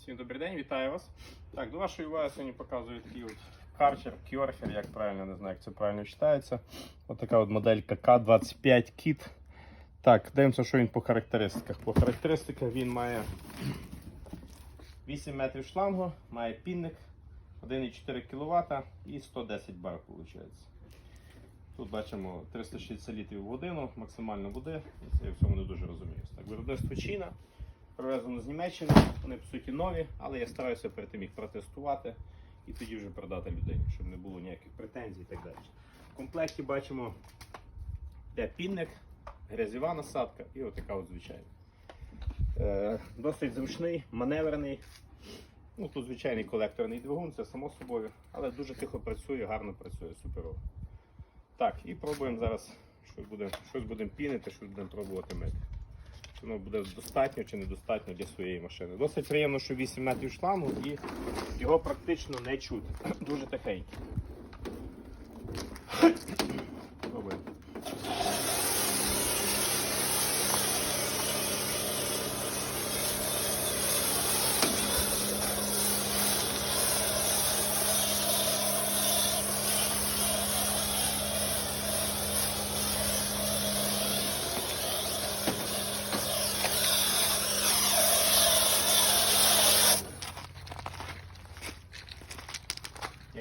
Всім добрий день, вітаю вас. Так, до вашої уваги сьогодні показую такий от карчер, кьорхер, як правильно, не знаю, як це правильно читається. Ось така от моделька К25 Kit. Так, дивимося, що він по характеристиках. По характеристиках він має 8 метрів шлангу, має пінник 1,4 кВт і 110 бар, виходить. Тут бачимо 360 літрів в годину, максимально води. Це я в цьому не дуже розумію. Так, виробництво Чина, привезено з Німеччини, вони по суті нові, але я стараюся перед тим їх протестувати і тоді вже продати людині, щоб не було ніяких претензій і так далі. В комплекті бачимо де пінник, грязєва насадка і отака от звичайна. Е, досить зручний, маневрений. Ну, тут звичайний колекторний двигун, це само собою, але дуже тихо працює, гарно працює, суперово. Так, і пробуємо зараз, щось будемо щось будемо пінити, щось будемо пробувати мити. Воно буде достатньо чи недостатньо для своєї машини. Досить приємно, що 8 метрів шлангу і його практично не чути. Дуже тихенький. Пробуємо.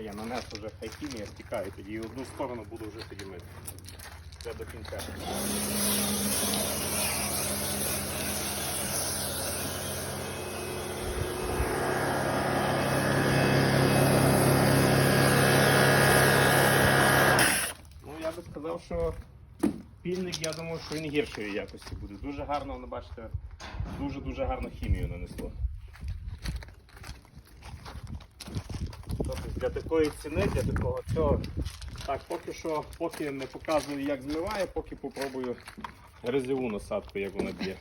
Я, нанесу вже хай хімія стікає, тоді і одну сторону буду вже тоді мити. Це до кінця. Ну, я би сказав, що пільник, я думаю, що він гіршої якості буде. Дуже гарно, воно бачите, дуже-дуже гарно хімію нанесло. Тобто для такої ціни, для такого цього. Так, поки що, поки не показую, як змиває, поки попробую грязеву насадку, як вона б'є.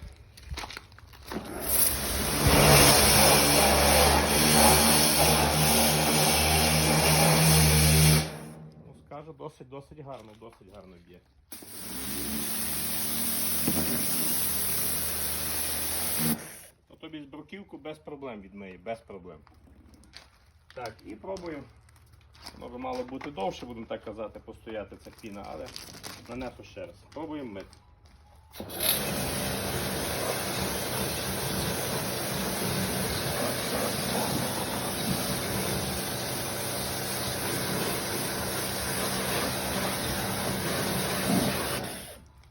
Ну, скажу, досить, досить гарно, досить гарно б'є. Тобі бруківку без проблем відмиє, без проблем. Так, і пробуємо. Воно би мало бути довше, будемо так казати, постояти ця піна, але нанесу ще раз. Пробуємо мити.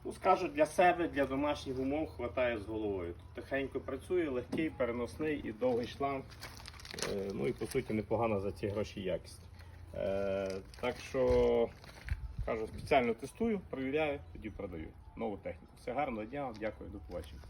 Ну, скажу, для себе, для домашніх умов хватає з головою. Тихенько працює, легкий, переносний і довгий шланг. Е, Ну і по суті непогана за ці гроші якість. Е, так що кажу, спеціально тестую, перевіряю, тоді продаю нову техніку. Все гарного дня, дякую, до побачення.